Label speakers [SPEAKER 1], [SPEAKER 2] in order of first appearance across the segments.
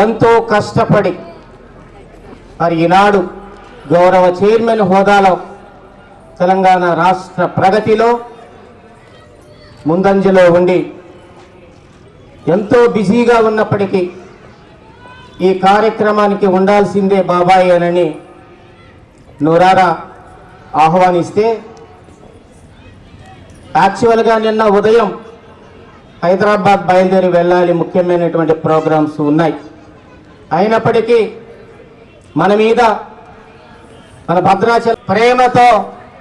[SPEAKER 1] ఎంతో కష్టపడి మరి ఈనాడు గౌరవ చైర్మన్ హోదాలో తెలంగాణ రాష్ట్ర ప్రగతిలో ముందంజలో ఉండి ఎంతో బిజీగా ఉన్నప్పటికీ ఈ కార్యక్రమానికి ఉండాల్సిందే బాబాయ్ అనని నూరారా ఆహ్వానిస్తే యాక్చువల్గా నిన్న ఉదయం హైదరాబాద్ బయలుదేరి వెళ్ళాలి ముఖ్యమైనటువంటి ప్రోగ్రామ్స్ ఉన్నాయి. అయినప్పటికీ మన మీద మన భద్రాచల ప్రేమతో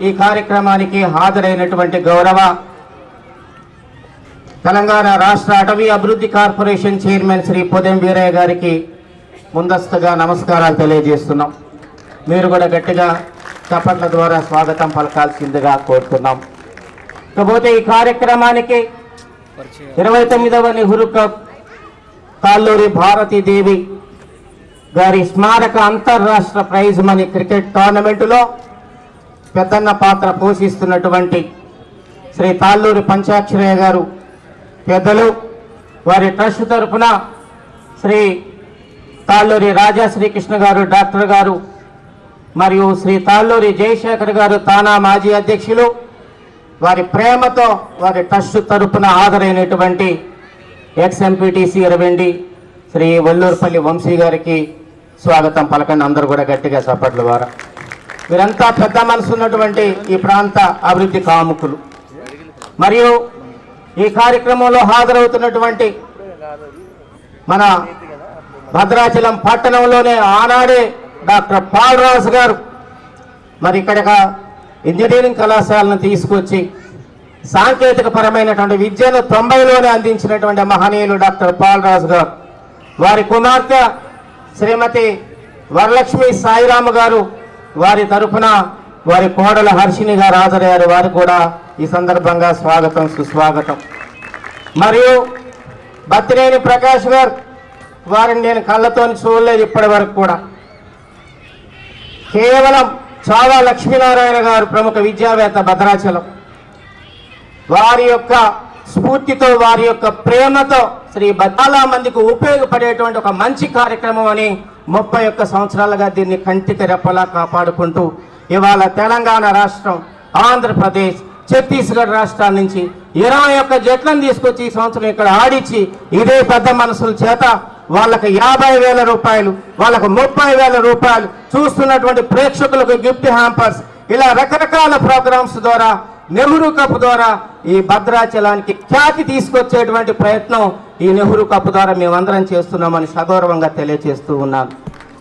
[SPEAKER 1] ఈ కార్యక్రమానికి హాజరైనటువంటి గౌరవ తెలంగాణ రాష్ట్ర అటవీ అభివృద్ధి కార్పొరేషన్ చైర్మన్ శ్రీ పొదెం వీరయ్య గారికి ముందస్తుగా నమస్కారాలు తెలియజేస్తున్నాం. మీరు కూడా గట్టిగా చప్పట్ల ద్వారా స్వాగతం పలకాల్సిందిగా కోరుతున్నాం. ఇకపోతే ఈ కార్యక్రమానికి ఇరవై తొమ్మిదవ నెహ్రూ కప్ కాల్లూరి భారతీదేవి గారి స్మారక అంతర్రాష్ట్ర ప్రైజ్ మనీ క్రికెట్ టోర్నమెంటులో పెద్దన్న పాత్ర పోషిస్తున్నటువంటి శ్రీ తాళ్ళూరి పంచాక్షరయ్య గారు పెద్దలు వారి ట్రస్ట్ తరఫున శ్రీ తాళ్ళూరి రాజా శ్రీకృష్ణ గారు డాక్టర్ గారు మరియు శ్రీ తాళ్ళూరి జయశేఖర్ గారు తానా మాజీ అధ్యక్షులు వారి ప్రేమతో వారి ట్రస్ట్ తరపున హాజరైనటువంటి ex MPTC MPTC Shri Vallurupalli Vamsi గారికి స్వాగతం పలకండి అందరూ కూడా గట్టిగా చప్పట్ల ద్వారా. వీరంతా పెద్ద మనసు ఉన్నటువంటి ఈ ప్రాంత అభివృద్ధి కాముకులు. మరియు ఈ కార్యక్రమంలో హాజరవుతున్నటువంటి మన భద్రాచలం పట్టణంలోనే ఆనాడే డాక్టర్ పాలరాజు గారు మరి ఇక్కడ ఇంజనీరింగ్ కళాశాలను తీసుకొచ్చి సాంకేతిక పరమైనటువంటి విద్యను తొంభైలోనే అందించినటువంటి మహనీయులు డాక్టర్ పాలరాజు గారు. వారి కుమార్తె శ్రీమతి వరలక్ష్మి సాయిరామ గారు వారి తరఫున వారి కోడల హర్షిని గారు హాజరయ్యారు. వారు కూడా ఈ సందర్భంగా స్వాగతం సుస్వాగతం. మరియు బత్తినేని ప్రకాష్ గారు వారిని నేను కళ్ళతో చూడలేదు ఇప్పటి వరకు కూడా. కేవలం చావా లక్ష్మీనారాయణ గారు ప్రముఖ విద్యావేత్త భద్రాచలం. వారి యొక్క స్ఫూర్తితో వారి యొక్క ప్రేమతో శ్రీ బ- చాలా మందికి ఉపయోగపడేటువంటి ఒక మంచి కార్యక్రమం అని ముప్పై ఒక్క సంవత్సరాలుగా దీన్ని కంటికి రెప్పలా కాపాడుకుంటూ ఇవాళ తెలంగాణ రాష్ట్రం ఆంధ్రప్రదేశ్ ఛత్తీస్గఢ్ రాష్ట్రాల నుంచి ఇరవై ఒక్క జట్లను తీసుకొచ్చి ఈ సంవత్సరం ఇక్కడ ఆడించి ఇదే పెద్ద మనసుల చేత వాళ్ళకి యాభై వేల రూపాయలు వాళ్ళకు ముప్పై వేల రూపాయలు చూస్తున్నటువంటి ప్రేక్షకులకు గిఫ్ట్ హ్యాంపర్స్ ఇలా రకరకాల ప్రోగ్రామ్స్ ద్వారా నెహ్రూ కప్ ద్వారా ఈ భద్రాచలానికి ఖ్యాతి తీసుకొచ్చేటువంటి ప్రయత్నం ఈ నెహ్రూ కప్ ద్వారా మేమందరం చేస్తున్నామని సగౌరవంగా తెలియజేస్తూ ఉన్నాను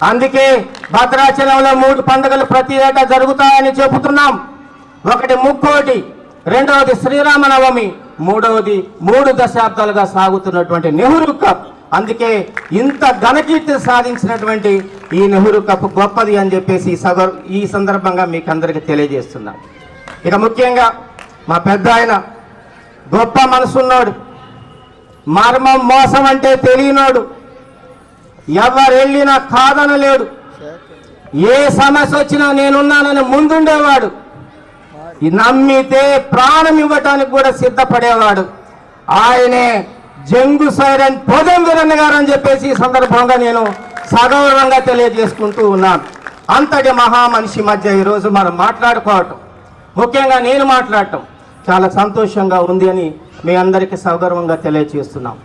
[SPEAKER 1] అందుకే భద్రాచలంలో మూడు పండుగలు ప్రతి ఏటా జరుగుతాయని చెబుతున్నాం. ఒకటి ముక్కోటి రెండవది శ్రీరామనవమి మూడవది మూడు దశాబ్దాలుగా సాగుతున్నటువంటి నెహ్రూ కప్. అందుకే ఇంత ఘనకీర్తి సాధించినటువంటి ఈ నెహ్రూ కప్ గొప్పది అని చెప్పేసి ఈ ఈ సందర్భంగా మీకు అందరికీ తెలియజేస్తున్నాను ఇక ముఖ్యంగా మా పెద్ద ఆయన గొప్ప మనసున్నాడు. మర్మం మోసం అంటే తెలియనోడు. ఎవరు వెళ్ళినా కాదనలేడు. ఏ సమస్య వచ్చినా నేనున్నానని ముందుండేవాడు. నమ్మితే ప్రాణం ఇవ్వటానికి కూడా సిద్ధపడేవాడు. ఆయనే జంగు సైరన్ పొదం వీరన్న గారు అని చెప్పేసి ఈ సందర్భంగా నేను సగౌరవంగా తెలియజేసుకుంటూ ఉన్నాను. అంతటి మహా మనిషి మధ్య ఈరోజు మనం మాట్లాడుకోవటం. ముఖ్యంగా నేను మాట్లాడటం చాలా సంతోషంగా ఉంది అని మీ అందరికీ సౌగర్వంగా తెలియజేస్తున్నాం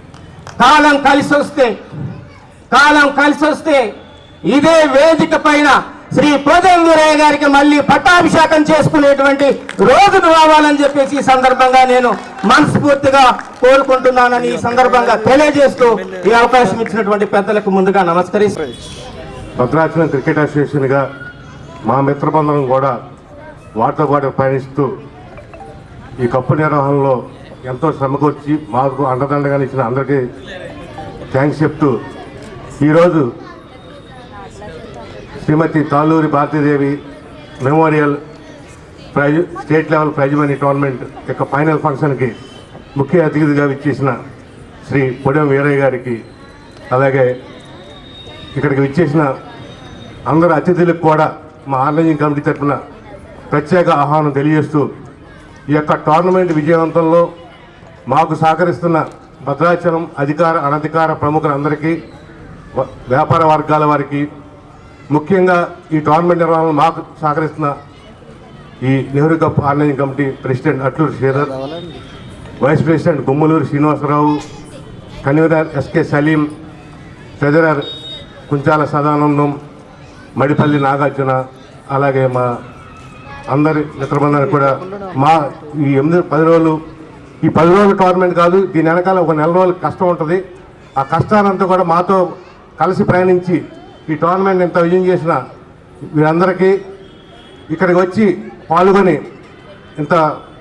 [SPEAKER 1] కాలం కలిసి వస్తే కాలం కలిసి వస్తే ఇదే వేదిక పైన శ్రీ పోదం గారికి మళ్ళీ పట్టాభిషేకం చేసుకునేటువంటి రోజును రావాలని చెప్పేసి ఈ సందర్భంగా నేను మనస్ఫూర్తిగా కోరుకుంటున్నానని ఈ సందర్భంగా తెలియజేస్తూ ఈ అవకాశం ఇచ్చినటువంటి పెద్దలకు ముందుగా నమస్కరిస్తాను
[SPEAKER 2] భద్రాచలం క్రికెట్ అసోసియేషన్గా మా మిత్రబంధనం కూడా వాటితో పాటు పయనిస్తూ ఈ కప్పు నిర్వహణలో ఎంతో శ్రమకొచ్చి మాకు అండదండగా ఇచ్చిన అందరికీ థ్యాంక్స్ చెప్తూ ఈరోజు Srimati Taluri Bharatidevi memorial prize state level prize money tournament యొక్క ఫైనల్ ఫంక్షన్కి ముఖ్య అతిథిగా విచ్చేసిన శ్రీ పొడెం వీరయ్య గారికి అలాగే ఇక్కడికి విచ్చేసిన అందరు అతిథులకు కూడా మా ఆన్లైన్ కమిటీ తరఫున ప్రత్యేక ఆహ్వానం తెలియజేస్తూ ఈ యొక్క టోర్నమెంట్ విజయవంతంలో మాకు సహకరిస్తున్న భద్రాచలం అధికార అనధికార ప్రముఖులందరికీ వ- వ్యాపార వర్గాల వారికి ముఖ్యంగా ఈ టోర్నమెంట్ నిర్వహణ మాకు సహకరిస్తున్న ఈ Nehru cup online committee president Atluru Sridhar vice president Gummaluru Srinivasarao convener SK Saleem treasurer Kunchala Sadanandam Madipalli Nagarjuna అలాగే మా అందరి మిత్రబృందానికి కూడా మా ఈ ఎనిమిది పది రోజులు ఈ పది రోజుల టోర్నమెంట్ కాదు దీని వెనకాల ఒక నెల రోజులు కష్టం ఉంటుంది. ఆ కష్టానంతా కూడా మాతో కలిసి ప్రయాణించి ఈ టోర్నమెంట్ ఇంత విజయం చేసిన వీరందరికీ ఇక్కడికి వచ్చి పాల్గొని ఇంత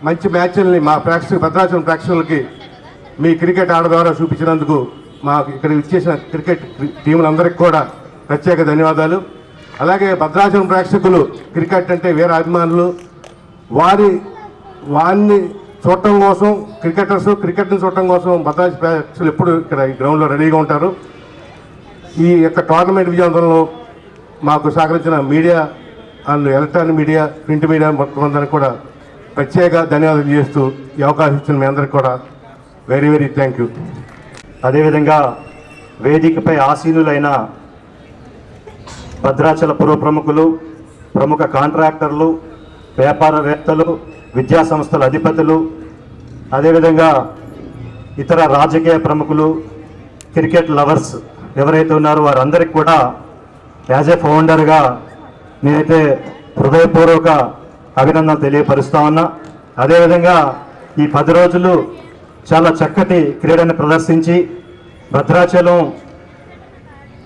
[SPEAKER 2] మంచి మ్యాచ్ల్ని మా ప్రేక్షకులు భద్రాచలం ప్రేక్షకులకి మీ క్రికెట్ ఆట ద్వారా చూపించినందుకు మా ఇక్కడ ఇచ్చేసిన క్రికెట్ టీములందరికీ కూడా ప్రత్యేక ధన్యవాదాలు. అలాగే భద్రాచలం ప్రేక్షకులు క్రికెట్ అంటే వేరే అభిమానులు వారి వారిని చూడటం కోసం క్రికెటర్స్ క్రికెట్ని చూడటం కోసం భద్రాచలం ప్రేక్షకులు ఎప్పుడు ఇక్కడ ఈ గ్రౌండ్లో రెడీగా ఉంటారు. ఈ యొక్క టోర్నమెంట్ విజయవంతంలో మాకు సహకరించిన media and electronic media print media మొత్తం కూడా ప్రత్యేక ధన్యవాదాలు చేస్తూ ఈ అవకాశం ఇచ్చిన మీ అందరికి కూడా వెరీ వెరీ థ్యాంక్ యూ.
[SPEAKER 3] అదేవిధంగా వేదికపై ఆసీనులైన భద్రాచల పుర ప్రముఖులు ప్రముఖ కాంట్రాక్టర్లు వ్యాపారవేత్తలు విద్యా సంస్థల అధిపతులు అదేవిధంగా ఇతర రాజకీయ ప్రముఖులు క్రికెట్ లవర్స్ ఎవరైతే ఉన్నారో వారందరికీ కూడా యాజ్ ఏ ఫౌండర్గా నేనైతే హృదయపూర్వక అభినందనలు తెలియపరుస్తా ఉన్నా. అదేవిధంగా ఈ పది రోజులు చాలా చక్కటి క్రీడని ప్రదర్శించి భద్రాచలం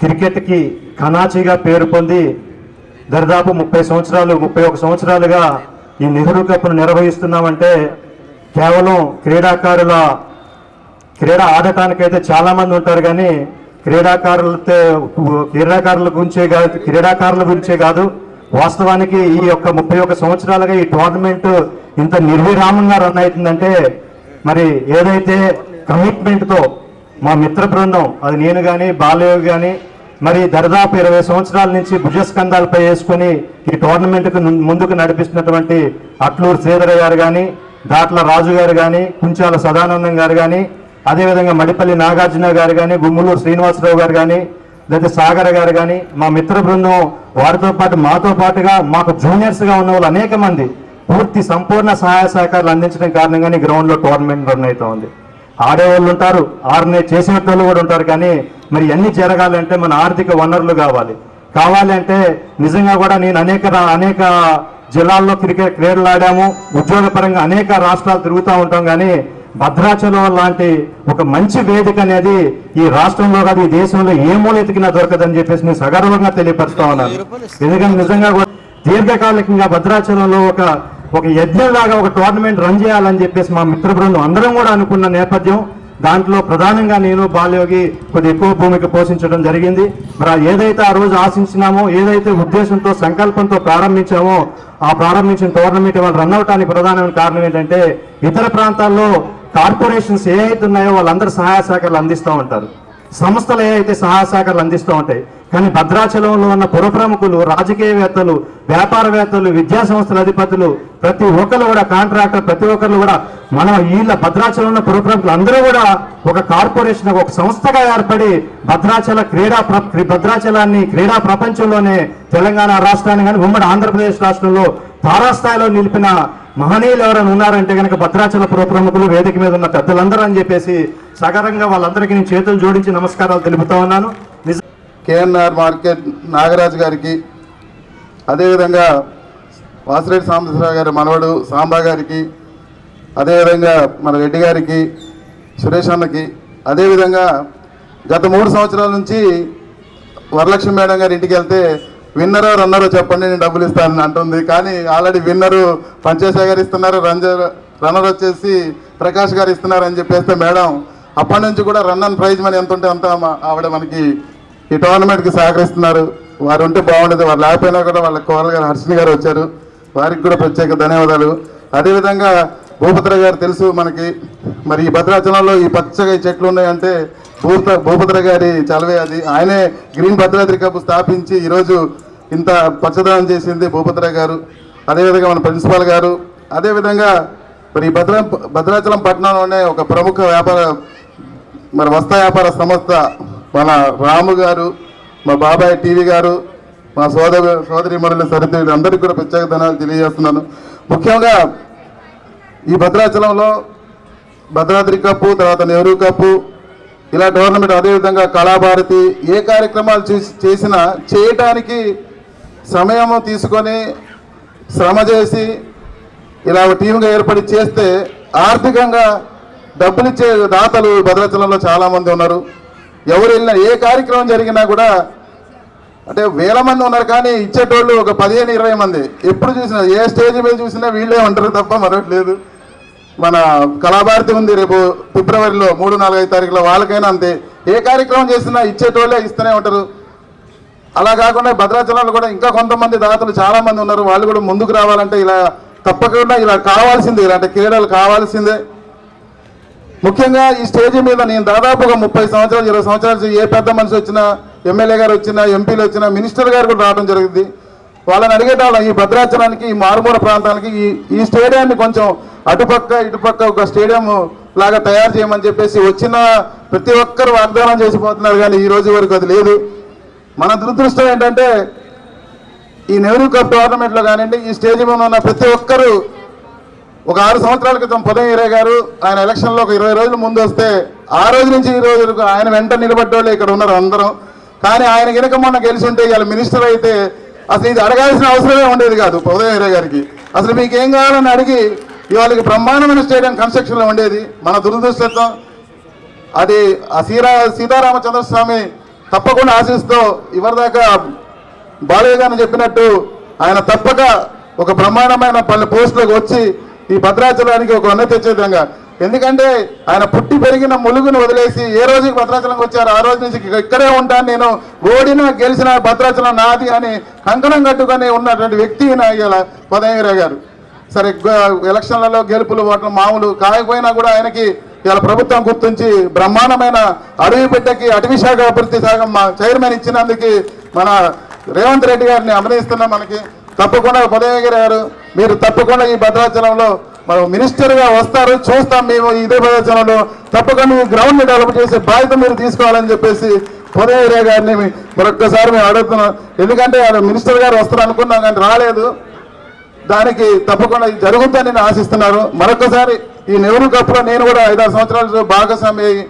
[SPEAKER 3] క్రికెట్కి కనాచీగా పేరు పొంది దరిదాపు ముప్పై సంవత్సరాలు ముప్పై ఒక సంవత్సరాలుగా ఈ నెహ్రూ కప్ను నిర్వహిస్తున్నామంటే కేవలం క్రీడాకారుల క్రీడ ఆడటానికైతే చాలామంది ఉంటారు కానీ క్రీడాకారులతో క్రీడాకారుల గురించే కాదు క్రీడాకారుల గురించే కాదు వాస్తవానికి ఈ యొక్క ముప్పై ఒక సంవత్సరాలుగా ఈ టోర్నమెంట్ ఇంత నిర్విరామంగా రన్ అవుతుందంటే మరి ఏదైతే కమిట్మెంట్తో మా మిత్ర బృందం అది నేను కానీ బాలయ్య కానీ మరి దరిదాపు ఇరవై సంవత్సరాల నుంచి భుజస్కంధాలపై వేసుకొని ఈ టోర్నమెంట్కు ముందుకు నడిపిస్తున్నటువంటి అట్లూరు శ్రీధర గారు కానీ దాట్ల రాజు గారు కానీ కుంచాల సదానందం గారు కానీ అదేవిధంగా మడిపల్లి నాగార్జున గారు కానీ గుమ్మలూరు శ్రీనివాసరావు గారు కానీ లేదా సాగర్ గారు కానీ మా మిత్ర బృందం వారితో పాటు మాతో పాటుగా మాకు జూనియర్స్గా ఉన్న వాళ్ళు అనేక మంది. పూర్తి సంపూర్ణ సహాయ సహకారాలు అందించడం కారణంగానే గ్రౌండ్లో టోర్నమెంట్ రన్ అవుతూ ఉంది. ఆడేవాళ్ళు ఉంటారు ఆర్గనైజ్ చేసేటోళ్ళు కూడా ఉంటారు కానీ మరి అన్ని జరగాలంటే మన ఆర్థిక వనరులు కావాలి. కావాలి అంటే నిజంగా కూడా నేను అనేక అనేక జిల్లాల్లో క్రికెట్ క్రీడలు ఆడాము ఉద్యోగపరంగా అనేక రాష్ట్రాలు తిరుగుతూ ఉంటాం కానీ భద్రాచలం లాంటి ఒక మంచి వేదిక అనేది ఈ రాష్ట్రంలో కాదు ఈ దేశంలో ఏ మూల ఎతికినా దొరకదని చెప్పేసి నేను సగర్వంగా తెలియపరుస్తా ఉన్నాను. ఎందుకంటే నిజంగా కూడా దీర్ఘకాలికంగా భద్రాచలంలో ఒక ఒక యజ్ఞంలాగా ఒక టోర్నమెంట్ రన్ చేయాలని చెప్పేసి మా మిత్ర బృందం అందరం కూడా అనుకున్న నేపథ్యం దాంట్లో ప్రధానంగా నేను బాలయోగి కొద్ది ఎక్కువ భూమిక పోషించడం జరిగింది. మరి ఏదైతే ఆ రోజు ఆశించినామో ఏదైతే ఉద్దేశంతో సంకల్పంతో ప్రారంభించామో ఆ ప్రారంభించిన టోర్నమెంట్ వాళ్ళు రన్ అవటానికి ప్రధానమైన కారణం ఏంటంటే ఇతర ప్రాంతాల్లో కార్పొరేషన్స్ ఏ అయితే ఉన్నాయో వాళ్ళందరూ సహాయ శాఖలు అందిస్తూ ఉంటారు. సంస్థలు ఏవైతే అయితే సహాయ సహకారాలు అందిస్తూ ఉంటాయి కానీ భద్రాచలంలో ఉన్న పురప్రముఖులు రాజకీయవేత్తలు వ్యాపారవేత్తలు విద్యా సంస్థల అధిపతులు ప్రతి ఒక్కరు కూడా కాంట్రాక్టర్ ప్రతి ఒక్కరు కూడా మనం వీళ్ళ భద్రాచలం ఉన్న పురప్రముఖులు అందరూ కూడా ఒక కార్పొరేషన్ ఒక సంస్థగా ఏర్పడి భద్రాచల క్రీడా ప్ర- భద్రాచలాన్ని క్రీడా ప్రపంచంలోనే తెలంగాణ రాష్ట్రాన్ని కానీ ఉమ్మడి ఆంధ్రప్రదేశ్ రాష్ట్రంలో తారాస్థాయిలో నిలిపిన మహనీయులు ఎవరైనా ఉన్నారంటే కనుక భద్రాచల పుర ప్రముఖులు వేదిక మీద ఉన్న పెద్దలందరూ అని చెప్పేసి సగరంగా వాళ్ళందరికీ నేను చేతులు జోడించి నమస్కారాలు తెలుపుతా ఉన్నాను.
[SPEAKER 4] కేఎన్ఆర్ మార్కెట్ నాగరాజు గారికి అదేవిధంగా వాసిరెడ్డి సాంబశివరావు గారి మనవడు సాంబా గారికి అదేవిధంగా మన రెడ్డి గారికి సురేష్ అన్నకి అదేవిధంగా గత మూడు సంవత్సరాల నుంచి వరలక్ష్మి మేడం గారి ఇంటికి వెళ్తే విన్నరో రన్నరో చెప్పండి నేను డబ్బులు ఇస్తానని అంటుంది. కానీ ఆల్రెడీ విన్నరు పంచేశా గారు ఇస్తున్నారు రంజ రన్నర్ వచ్చేసి ప్రకాష్ గారు ఇస్తున్నారు అని చెప్పేస్తే మేడం అప్పటి నుంచి కూడా రన్ అండ్ ప్రైజ్ మనీ ఎంత ఉంటే అంత ఆవిడ మనకి ఈ టోర్నమెంట్కి సహకరిస్తున్నారు. వారు ఉంటే బాగుండేది. వారు లేకపోయినా కూడా వాళ్ళ కోరలు గారు హర్షిని గారు వచ్చారు. వారికి కూడా ప్రత్యేక ధన్యవాదాలు. అదేవిధంగా భూపత్ర గారు తెలుసు మనకి మరి ఈ భద్రాచలంలో ఈ పచ్చగా ఈ చెట్లు ఉన్నాయంటే భూప భూపత్ర గారి చలవే అది. ఆయనే గ్రీన్ భద్రాద్రి కప్ స్థాపించి ఈరోజు ఇంత పచ్చదనం చేసింది భూపత్ర గారు. అదేవిధంగా మన ప్రిన్సిపాల్ గారు. అదేవిధంగా మరి ఈ భద్రా భద్రాచలం పట్టణంలోనే ఒక ప్రముఖ వ్యాపార మరి వస్త్ర వ్యాపార సంస్థ మన రాము గారు మా బాబాయ్ టీవీ గారు మా సోదరు సోదరి మనుల సరిత అందరికీ కూడా ప్రత్యేక ధనాలు తెలియజేస్తున్నాను. ముఖ్యంగా ఈ భద్రాచలంలో భద్రాద్రి కప్పు తర్వాత నెహ్రూ కప్పు ఇలా టోర్నమెంట్ అదేవిధంగా కళాభారతి ఏ కార్యక్రమాలు చేసి చేసినా చేయటానికి సమయం తీసుకొని శ్రమ చేసి ఇలా టీంగా ఏర్పడి చేస్తే ఆర్థికంగా డబ్బులు ఇచ్చే దాతలు భద్రాచలంలో చాలామంది ఉన్నారు. ఎవరు వెళ్ళినా ఏ కార్యక్రమం జరిగినా కూడా అంటే వేల మంది ఉన్నారు కానీ ఇచ్చేటోళ్ళు ఒక పదిహేను ఇరవై మంది. ఎప్పుడు చూసినా ఏ స్టేజ్ మీద చూసినా వీళ్ళే ఉంటారు తప్ప మరొకటి లేదు. మన కళాభారతి ఉంది రేపు ఫిబ్రవరిలో మూడు నాలుగైదు తారీఖులో వాళ్ళకైనా అంతే. ఏ కార్యక్రమం చేసినా ఇచ్చేటోళ్ళే ఇస్తూనే ఉంటారు. అలా కాకుండా భద్రాచలంలో కూడా ఇంకా కొంతమంది దాతలు చాలా మంది ఉన్నారు. వాళ్ళు కూడా ముందుకు రావాలంటే ఇలా తప్పకుండా ఇలా కావాల్సిందే. ఇలాంటి క్రీడలు కావాల్సిందే. ముఖ్యంగా ఈ స్టేజ్ మీద నేను దాదాపుగా ముప్పై సంవత్సరాలు ఇరవై సంవత్సరాలు ఏ పెద్ద మనిషి వచ్చినా ఎమ్మెల్యే గారు వచ్చినా ఎంపీలు వచ్చినా మినిస్టర్ గారు కూడా రావడం జరిగింది. వాళ్ళని అడిగేటవాళ్ళం ఈ భద్రాచలానికి ఈ మారుమూల ప్రాంతానికి ఈ ఈ స్టేడియాన్ని కొంచెం అటుపక్క ఇటుపక్క ఒక స్టేడియం లాగా తయారు చేయమని చెప్పేసి వచ్చిన ప్రతి ఒక్కరు వాగ్దానం చేసిపోతున్నారు. కానీ ఈ రోజు వరకు అది లేదు. మన దురదృష్టం ఏంటంటే ఈ నెహ్రూ కప్ టోర్నమెంట్లో కానివ్వండి ఈ స్టేజ్ మీద ఉన్న ప్రతి ఒక్కరు ఒక ఆరు సంవత్సరాల క్రితం పొదం గారు ఆయన ఎలక్షన్లో ఒక ఇరవై రోజుల ముందు వస్తే ఆ రోజు నుంచి ఈ రోజు వరకు ఆయన వెంట నిలబడ్డోళ్ళు ఇక్కడ ఉన్నారు అందరం. కానీ ఆయన కనుక మొన్న గెలిచుంటే ఇవాళ మినిస్టర్ అయితే అసలు ఇది అడగాల్సిన అవసరమే ఉండేది కాదు పొదం గారికి. అసలు మీకు ఏం కావాలని అడిగి ఇవాళకి బ్రహ్మాండమైన స్టేడియం కన్స్ట్రక్షన్లో ఉండేది. మన దురదృష్టత్వం అది ఆ సీరా సీతారామచంద్ర స్వామి తప్పకుండా ఆశిస్తూ ఇవరిదాకా బాలయ్య గారిని చెప్పినట్టు ఆయన తప్పక ఒక బ్రహ్మాండమైన పల్లె పోస్టులకు వచ్చి ఈ భద్రాచలానికి ఒక అన్న తెచ్చే విధంగా. ఎందుకంటే ఆయన పుట్టి పెరిగిన ములుగును వదిలేసి ఏ రోజుకి భద్రాచలంకి వచ్చారో ఆ రోజు నుంచి ఇక్కడే ఉంటాను నేను. ఓడినా గెలిచిన భద్రాచలం నాది అని కంకణం కట్టుకొని ఉన్నటువంటి వ్యక్తి ఈయన ఇవాళ గారు. సరే ఎలక్షన్లలో గెలుపులు ఓట్ల మామూలు కాకపోయినా కూడా ఆయనకి ఇవాళ ప్రభుత్వం గుర్తించి బ్రహ్మాండమైన అడవి బిడ్డకి అటవీ శాఖ అభివృద్ధి శాఖ మా చైర్మన్ ఇచ్చినందుకు మన రేవంత్ రెడ్డి గారిని అభినందిస్తున్నాం మనకి. తప్పకుండా ఉదయగిరి గారు మీరు తప్పకుండా ఈ భద్రాచలంలో మనం మినిస్టర్గా వస్తారు చూస్తాం మేము ఇదే భద్రాచలంలో. తప్పకుండా ఈ గ్రౌండ్ డెవలప్ చేసే బాధ్యత మీరు తీసుకోవాలని చెప్పేసి ఉదయగిరి గారిని మరొక్కసారి మేము అడుగుతున్నాం. ఎందుకంటే ఆయన మినిస్టర్ గారు వస్తారు అనుకున్నాం కానీ రాలేదు. దానికి తప్పకుండా జరుగుతుందని నేను ఆశిస్తున్నాను. మరొకసారి ఈ నెహ్రూ కప్లో నేను కూడా ఐదారు సంవత్సరాలు భాగస్వామి అయ్యి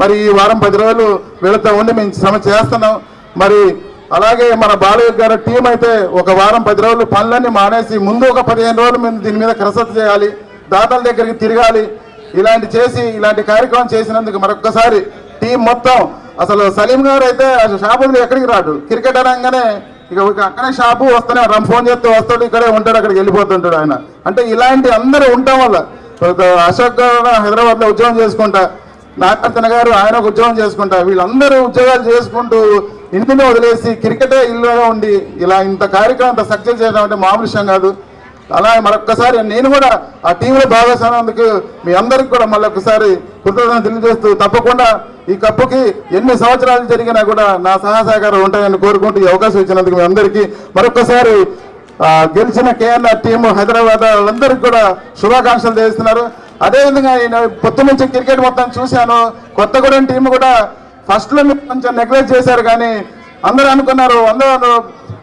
[SPEAKER 4] మరి ఈ వారం పది రోజులు వెళుతూ ఉండి మేము శ్రమ చేస్తున్నాం. మరి అలాగే మన బాలయ్య గారి టీం అయితే ఒక వారం పది రోజులు పనులన్నీ మానేసి ముందు ఒక పదిహేను రోజులు మేము దీని మీద కసరత్తు చేయాలి దాతల దగ్గరికి తిరగాలి ఇలాంటి చేసి ఇలాంటి కార్యక్రమం చేసినందుకు మరొకసారి టీం మొత్తం అసలు సలీం గారు అయితే అసలు షాపులు ఎక్కడికి రాడు? క్రికెట్ అనగానే ఇక అక్కడే షాపు వస్తూనే ఫోన్ చేస్తే వస్తాడు ఇక్కడే ఉంటాడు అక్కడికి వెళ్ళిపోతుంటాడు ఆయన. అంటే ఇలాంటి అందరూ ఉండటం వల్ల అశోక్ గారు హైదరాబాద్లో ఉద్యోగం చేసుకుంటా నాగార్జున గారు ఆయన ఒక ఉద్యోగం చేసుకుంటా వీళ్ళందరూ ఉద్యోగాలు చేసుకుంటూ ఇంటిని వదిలేసి క్రికెటే ఇల్లుగా ఉండి ఇలా ఇంత కార్యక్రమం ఇంత సక్సెస్ చేయడం అంటే మామూలు విషయం కాదు. అలా మరొక్కసారి నేను కూడా ఆ టీంలో భాగస్వామ్యందుకు మీ అందరికి కూడా మళ్ళీ ఒకసారి కృతజ్ఞతలు తెలియజేస్తూ తప్పకుండా ఈ కప్పుకి ఎన్ని సంవత్సరాలు జరిగినా కూడా నా సహా సహకారం ఉంటాయని కోరుకుంటూ ఈ అవకాశం ఇచ్చినందుకు మీ అందరికీ మరొకసారి గెలిచిన కేఎల్ఆర్ టీం హైదరాబాద్ వాళ్ళందరికీ కూడా శుభాకాంక్షలు తెలియజేస్తున్నారు. అదేవిధంగా నేను పొత్తు నుంచి క్రికెట్ మొత్తం చూశాను. కొత్తగూడెం టీం కూడా ఫస్ట్లో కొంచెం నెగ్లెక్ట్ చేశారు కానీ అందరూ అనుకున్నారు వంద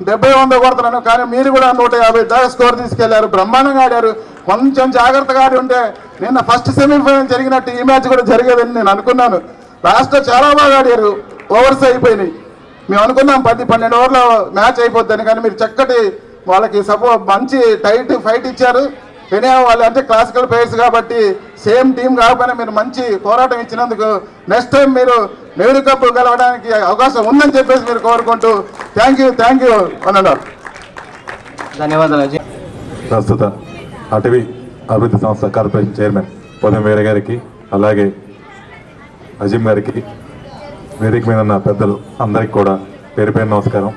[SPEAKER 4] డెబ్బై వంద కొడతారని. కానీ మీరు కూడా నూట యాభై దాకా స్కోర్ తీసుకెళ్ళారు. బ్రహ్మాండంగా ఆడారు. కొంచెం జాగ్రత్తగా ఆడి ఉంటే నిన్న ఫస్ట్ సెమీఫైనల్ జరిగినట్టు ఈ మ్యాచ్ కూడా జరిగేదని నేను అనుకున్నాను. లాస్ట్లో చాలా బాగా ఆడారు. ఓవర్స్ అయిపోయినాయి. మేము అనుకున్నాం పది పన్నెండు ఓవర్ల మ్యాచ్ అయిపోద్దని. కానీ మీరు చక్కటి వాళ్ళకి సపో మంచి టైట్ ఫైట్ ఇచ్చారు. కానీ వాళ్ళు అంటే క్లాసికల్ ప్లేయర్స్ కాబట్టి సేమ్ టీం కాకపోయినా మీరు మంచి పోరాటం ఇచ్చినందుకు నెక్స్ట్ టైం మీరు నెహ్రూ కప్ గెలవడానికి అవకాశం ఉందని చెప్పేసి మీరు కోరుకుంటూ థ్యాంక్ యూ థ్యాంక్ యూ అన్నాడు
[SPEAKER 1] ధన్యవాదాలు
[SPEAKER 5] ప్రస్తుత అటవీ అభివృద్ధి సంస్థ కార్పొరేషన్ చైర్మన్ పొదం వీర గారికి అలాగే అజిం గారికి వేదిక మీద ఉన్న పెద్దలు అందరికి కూడా పేరు పేరు నమస్కారం.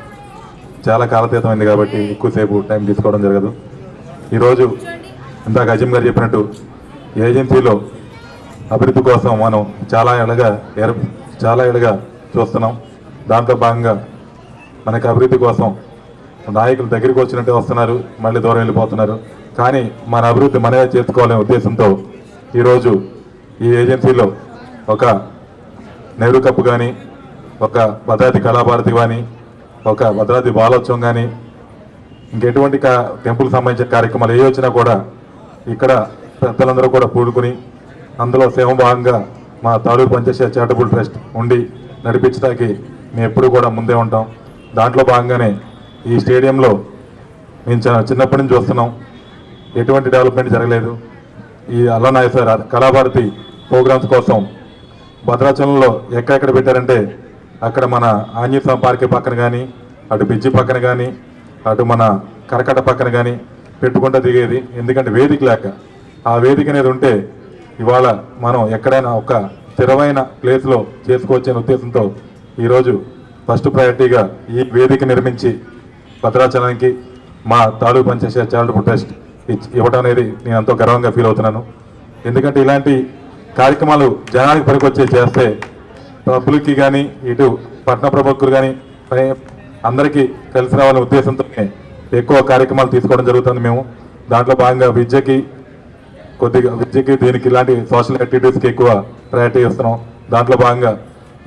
[SPEAKER 5] చాలా కాలతీతమైంది కాబట్టి ఎక్కువసేపు టైం తీసుకోవడం జరగదు. ఈరోజు ఇందాక అజిమ్ గారు చెప్పినట్టు ఏజెన్సీలో అభివృద్ధి కోసం మనం చాలా ఏళ్ళగా ఏర్ చాలా ఏళ్ళగా చూస్తున్నాం. దాంతో భాగంగా మనకు అభివృద్ధి కోసం నాయకులు దగ్గరికి వచ్చినట్టే వస్తున్నారు మళ్ళీ దూరం వెళ్ళిపోతున్నారు. కానీ మన అభివృద్ధి మనమే చేసుకోవాలనే ఉద్దేశంతో ఈరోజు ఈ ఏజెన్సీలో ఒక నెహ్రూ కప్ కానీ ఒక భద్రాద్రి కళాభారతి కానీ ఒక భద్రాద్రి బాలోత్సవం కానీ ఇంకెటువంటి కా టెంపుల్ సంబంధించిన కార్యక్రమాలు ఏ వచ్చినా కూడా ఇక్కడ పెద్దలందరూ కూడా పూడుకుని అందులో సేవ భాగంగా మా తాలూరు పంచాయతీ చారిటబుల్ ట్రస్ట్ ఉండి నడిపించడానికి మేము ఎప్పుడు కూడా ముందే ఉంటాం. దాంట్లో భాగంగానే ఈ స్టేడియంలో మేము చిన్నప్పటి నుంచి చూస్తున్నాం. ఎటువంటి డెవలప్మెంట్ జరగలేదు. ఈ అల్లనాయ సార్ కళాభారతి ప్రోగ్రామ్స్ కోసం భద్రాచలంలో ఎక్కడెక్కడ పెట్టారంటే అక్కడ మన ఆంజనేయస్వామి పార్క్ పక్కన కానీ అటు బిజ్జి పక్కన కానీ అటు మన కరకట పక్కన కానీ పెట్టుకుంటూ దిగేది ఎందుకంటే వేదిక లేక. ఆ వేదిక అనేది ఉంటే ఇవాళ మనం ఎక్కడైనా ఒక స్థిరమైన ప్లేస్లో చేసుకోవచ్చనే ఉద్దేశంతో ఈరోజు ఫస్ట్ ప్రయారిటీగా ఈ వేదిక నిర్మించి భద్రాచలానికి మా తాలూకు పంచాయతీ చారిటబుల్ ట్రస్ట్ ఇచ్- ఇవ్వడం అనేది నేను ఎంతో గర్వంగా ఫీల్ అవుతున్నాను. ఎందుకంటే ఇలాంటి కార్యక్రమాలు జనానికి పనికొచ్చే చేస్తే పబ్లిక్కి కానీ ఇటు పట్టణ ప్రముఖులు కానీ అందరికీ కలిసి రావాలనే ఉద్దేశంతోనే ఎక్కువ కార్యక్రమాలు తీసుకోవడం జరుగుతుంది మేము. దాంట్లో భాగంగా విద్యకి కొద్దిగా విద్యకి దీనికి ఇలాంటి సోషల్ యాక్టివిటీస్కి ఎక్కువ ప్రయారిటీ ఇస్తున్నాం. దాంట్లో భాగంగా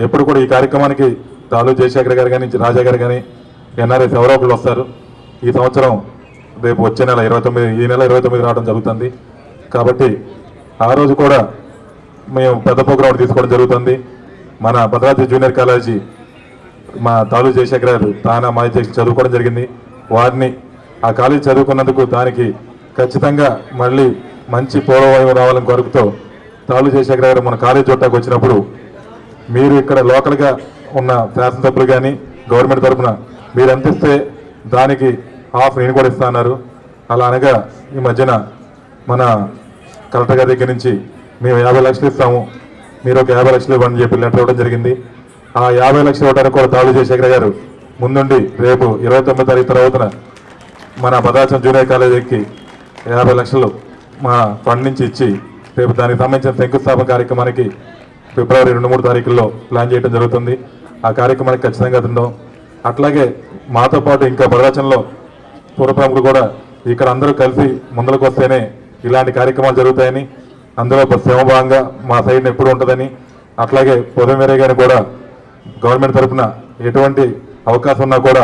[SPEAKER 5] ఎప్పుడు కూడా ఈ కార్యక్రమానికి తాలూ జయశేఖర్ గారు కానీ రాజా గారు కానీ ఎన్ఆర్ఎస్ ఎవరో ఒకళ్ళు వస్తారు. ఈ సంవత్సరం రేపు వచ్చే నెల ఇరవై తొమ్మిది ఈ నెల ఇరవై తొమ్మిది రావడం జరుగుతుంది. కాబట్టి ఆ రోజు కూడా మేము పెద్ద ప్రోగ్రాం తీసుకోవడం జరుగుతుంది. మన భద్రాద్రి జూనియర్ కాలేజీ మా తాలూ జయశేఖర్ గారు తానా మా అధ్యక్షులు చదువుకోవడం జరిగింది. వారిని ఆ కాలేజీ చదువుకున్నందుకు దానికి ఖచ్చితంగా మళ్ళీ మంచి పూర్వవాయువు రావాలని కోరుకుతో తాళు జయశేఖర్ గారు మన కాలేజీ చుట్టాకు వచ్చినప్పుడు మీరు ఇక్కడ లోకల్గా ఉన్న శాసనసభ్యులు కానీ గవర్నమెంట్ తరఫున మీరు అందిస్తే దానికి హాఫ్ నేను కూడా ఇస్తాన్నారు అలా అనగా ఈ మధ్యన మన కలెక్టర్ గారి దగ్గర నుంచి మేము యాభై లక్షలు ఇస్తాము. మీరు ఒక యాభై లక్షలు ఇవ్వండి చెప్పి లెటర్ ఇవ్వడం జరిగింది. ఆ యాభై లక్షలు ఇవ్వడానికి కూడా తాళు జయశేఖర్ గారు. ముందుండి రేపు ఇరవై తొమ్మిది తారీఖు తర్వాతన మన భద్రాచలం జూనియర్ కాలేజీకి యాభై లక్షలు మా ఫండ్ నుంచి ఇచ్చి రేపు దానికి సంబంధించిన శంకుస్థాపన కార్యక్రమానికి ఫిబ్రవరి రెండు మూడు తారీఖుల్లో ప్లాన్ చేయడం జరుగుతుంది. ఆ కార్యక్రమానికి ఖచ్చితంగా తిందాం. అట్లాగే మాతో పాటు ఇంకా భద్రాచలంలో పూర్వప్రముఖులు కూడా ఇక్కడ అందరూ కలిసి ముందరకు వస్తేనే ఇలాంటి కార్యక్రమాలు జరుగుతాయని అందులో ఒక మా సైడ్ ఎప్పుడు ఉంటుందని అట్లాగే పొదమేరే గారిని కూడా గవర్నమెంట్ తరఫున ఎటువంటి అవకాశం ఉన్నా కూడా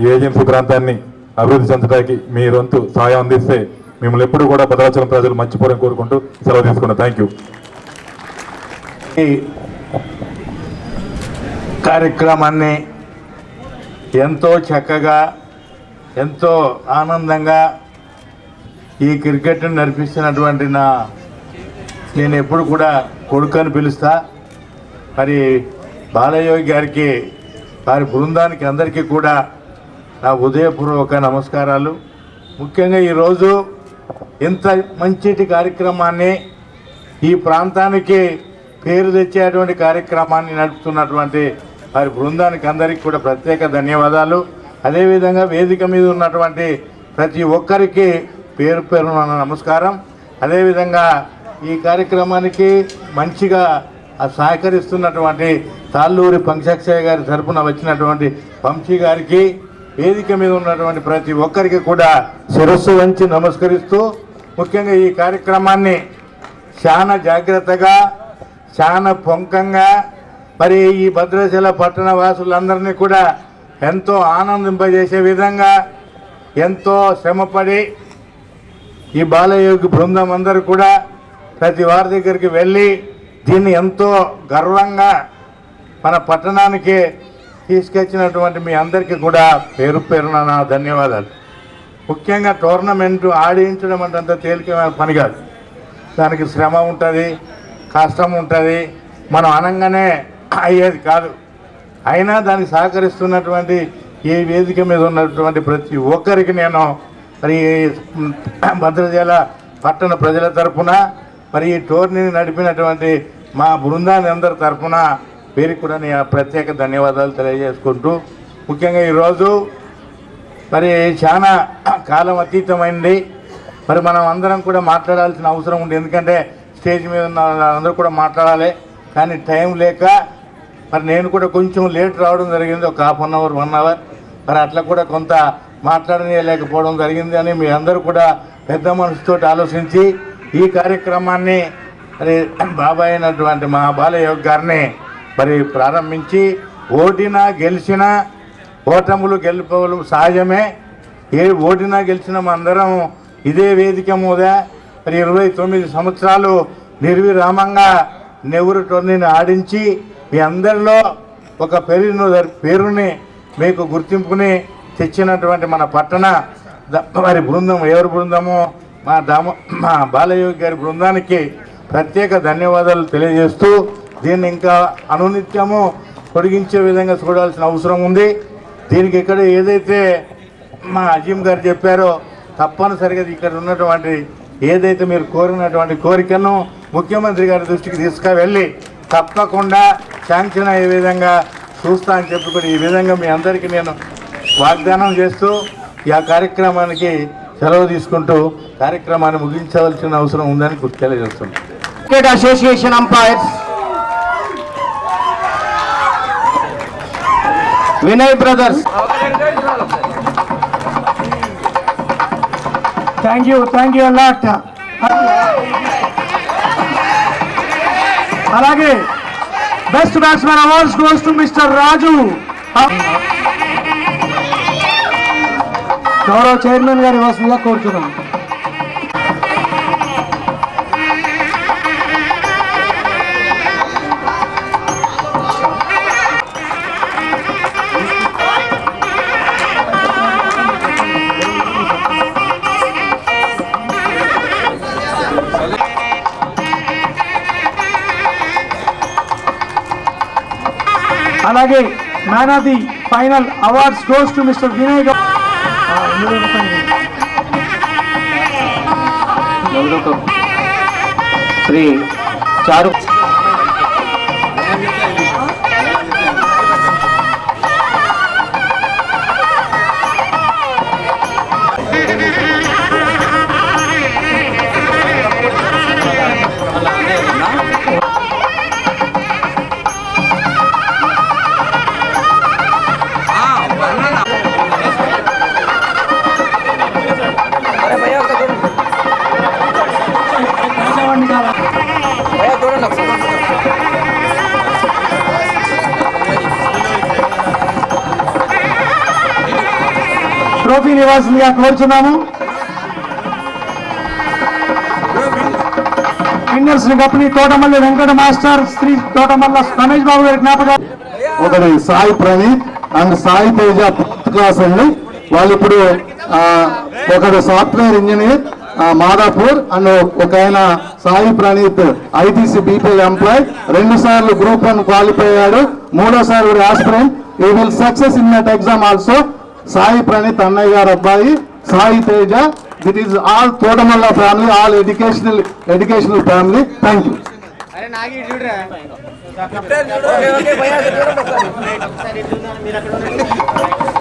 [SPEAKER 5] ఈ ఏజెన్సీ ప్రాంతాన్ని అభివృద్ధి చెందడానికి మీరంతు సహాయం అందిస్తే మిమ్మల్ని ఎప్పుడు కూడా భద్రాచలం ప్రజలు మర్చిపోరని కోరుకుంటూ సెలవు తీసుకున్నాను. థ్యాంక్ యూ
[SPEAKER 6] ఈ కార్యక్రమాన్ని ఎంతో చక్కగా ఎంతో ఆనందంగా ఈ క్రికెట్ని నడిపిస్తున్నటువంటి నా నేను ఎప్పుడు కూడా కొడుకు అని పిలుస్తా. మరి బాలయోగి గారికి వారి బృందానికి అందరికీ కూడా నా ఉదయపూర్వక నమస్కారాలు. ముఖ్యంగా ఈరోజు ఇంత మంచిటి కార్యక్రమాన్ని ఈ ప్రాంతానికి పేరు తెచ్చేటువంటి కార్యక్రమాన్ని నడుపుతున్నటువంటి వారి బృందానికి అందరికీ కూడా ప్రత్యేక ధన్యవాదాలు. అదేవిధంగా వేదిక మీద ఉన్నటువంటి ప్రతి ఒక్కరికి పేరు పేరున నమస్కారం. అదేవిధంగా ఈ కార్యక్రమానికి మంచిగా సహకరిస్తున్నటువంటి తాళ్ళూరి పంచాక్షయ్య గారి తరఫున వచ్చినటువంటి పంక్షి గారికి వేదిక మీద ఉన్నటువంటి ప్రతి ఒక్కరికి కూడా శిరస్సు వంచి నమస్కరిస్తూ ముఖ్యంగా ఈ కార్యక్రమాన్ని చాలా జాగ్రత్తగా చాలా పొంకంగా మరి ఈ భద్రాచల పట్టణ వాసులందరినీ కూడా ఎంతో ఆనందింపజేసే విధంగా ఎంతో శ్రమపడి ఈ బాలయోగి బృందం అందరూ కూడా ప్రతి వారి దగ్గరికి వెళ్ళి దీన్ని ఎంతో గర్వంగా మన పట్టణానికి తీసుకొచ్చినటువంటి మీ అందరికీ కూడా పేరు పేరున నా ధన్యవాదాలు. ముఖ్యంగా టోర్నమెంట్ ఆడించడం అంటే అంత తేలికమైన పని కాదు. దానికి శ్రమ ఉంటుంది కష్టం ఉంటుంది మనం అనంగానే అయ్యేది కాదు. అయినా దానికి సహకరిస్తున్నటువంటి ఈ వేదిక మీద ఉన్నటువంటి ప్రతి ఒక్కరికి నేను మరి భద్రజల పట్టణ ప్రజల తరపున మరి ఈ టోర్నీని నడిపినటువంటి మా బృందాన్ని అందరి తరఫున వీరికి కూడా నేను ప్రత్యేక ధన్యవాదాలు తెలియజేసుకుంటూ ముఖ్యంగా ఈరోజు మరి చాలా కాలం అతీతమైంది. మరి మనం అందరం కూడా మాట్లాడాల్సిన అవసరం ఉంది. ఎందుకంటే స్టేజ్ మీద ఉన్న అందరూ కూడా మాట్లాడాలి. కానీ టైం లేక మరి నేను కూడా కొంచెం లేట్ రావడం జరిగింది. ఒక half an hour one hour. మరి అట్లా కూడా కొంత మాట్లాడలేకపోవడం జరిగింది అని మీ అందరూ కూడా పెద్ద మనసుతో ఆలోచించి ఈ కార్యక్రమాన్ని మరి బాబాయ్ అయినటువంటి మా బాలయోగ్ గారిని మరి ప్రారంభించి ఓటినా గెలిచినా ఓటములు గెలుపులు సహజమే ఏ ఓటినా గెలిచిన అందరం ఇదే వేదిక మీద మరి ఇరవై తొమ్మిది సంవత్సరాలు నిర్విరామంగా నెవరు టోర్నీని ఆడించి మీ అందరిలో ఒక పేరును పేరుని మీకు గుర్తింపుని తెచ్చినటువంటి మన పట్టణ మరి వారి బృందం ఎవరి బృందము మా దామ మా బాలయోగి గారి బృందానికి ప్రత్యేక ధన్యవాదాలు తెలియజేస్తూ దీన్ని ఇంకా అనునిత్యము పొడిగించే విధంగా చూడాల్సిన అవసరం ఉంది. దీనికి ఇక్కడ ఏదైతే మా అజీం గారు చెప్పారో తప్పనిసరిగా ఇక్కడ ఉన్నటువంటి ఏదైతే మీరు కోరినటువంటి కోరికను ముఖ్యమంత్రి గారి దృష్టికి తీసుకువెళ్ళి తప్పకుండా శాంక్షన్ అయ్యే విధంగా చూస్తా అని చెప్పుకొని ఈ విధంగా మీ అందరికీ నేను వాగ్దానం చేస్తూ ఈ ఆ కార్యక్రమానికి సెలవు తీసుకుంటూ కార్యక్రమాన్ని ముగించవలసిన అవసరం ఉందని గుర్తు తెలియజేస్తున్నాను
[SPEAKER 1] cricket association umpires Vinay brothers
[SPEAKER 7] thank you thank you a lot అలాగే best batsmen awards goes to mister Raju గౌరవ చైర్మన్ గారి వసతిగా కోరుతున్నాం అలాగే man of the final awards goes to mister Vinay Goud
[SPEAKER 1] Shri Charu
[SPEAKER 7] trophy ఇవ్వాల్సిందిగా కోరుచున్నాము winners Thotamalli Venkata master Shri Thotamalla Ramesh Babu గారి జ్ఞాపకం
[SPEAKER 8] ఒకటి Sai Praneeth and Sai Teja fifth class అండి. వాళ్ళు ఇప్పుడు ఒకడు సాఫ్ట్వేర్ ఇంజనీర్ మాదాపూర్ అండ్ ఒక ఆయన Sai Praneeth ITC BPL employee. రెండు సార్లు గ్రూప్ వన్ క్వాలిఫై అయ్యాడు. మూడోసారి కూడా aspirant. He will success in that exam also Sai Praneeth అన్నయ్య గారు అబ్బాయి Sai Teja. This is all Thotamalla family all educational educational family thank you.
[SPEAKER 1] మీరు అక్కడ.